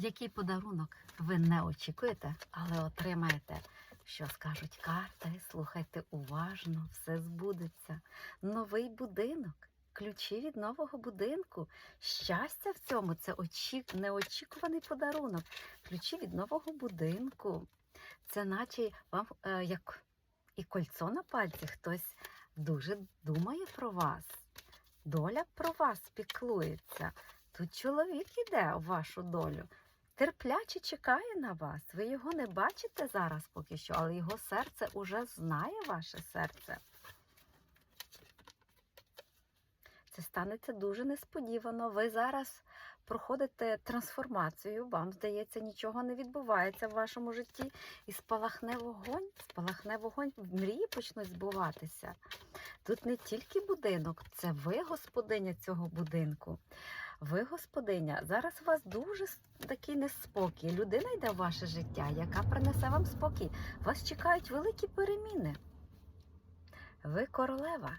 Який подарунок ви не очікуєте, але отримаєте? Що скажуть карти? Слухайте уважно, все збудеться. Новий будинок, ключі від нового будинку. Щастя в цьому це очі... неочікуваний подарунок. Ключі від нового будинку. Це наче вам е, як і кольцо на пальці, хтось дуже думає про вас. Доля про вас піклується. Тут чоловік іде у вашу долю. Терпляче чекає на вас. Ви його не бачите зараз поки що, але його серце уже знає ваше серце. Це станеться дуже несподівано. Ви зараз проходите трансформацію, вам здається, нічого не відбувається в вашому житті. І спалахне вогонь, спалахне вогонь, мрії почнуть збуватися. Тут не тільки будинок, це ви господиня цього будинку. Ви господиня. Зараз у вас дуже такий неспокій. Людина йде в ваше життя, яка принесе вам спокій. Вас чекають великі переміни. Ви королева.